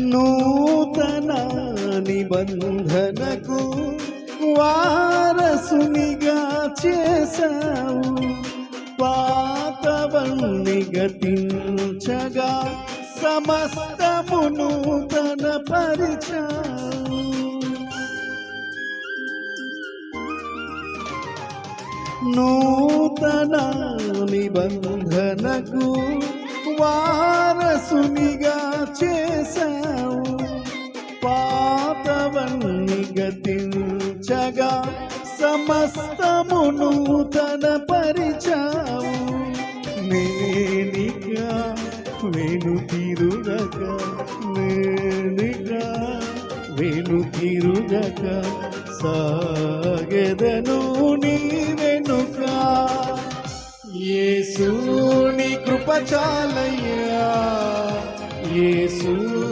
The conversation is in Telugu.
నూతన నిబంధనకు వారసునిగా చేశావు. పాతవన్ని గతించగా సమస్తము నూతన పరిచావు. నూతన నిబంధనకు వారసు చేశావు. పాపవన్నీ గతించగా సమస్తము నూతన పరిచావు. నేనిగా వేణు తిరుగక నేనిగా వేణు తిరుగక సాగెదను నీ వెనుక. యేసు నీ కృప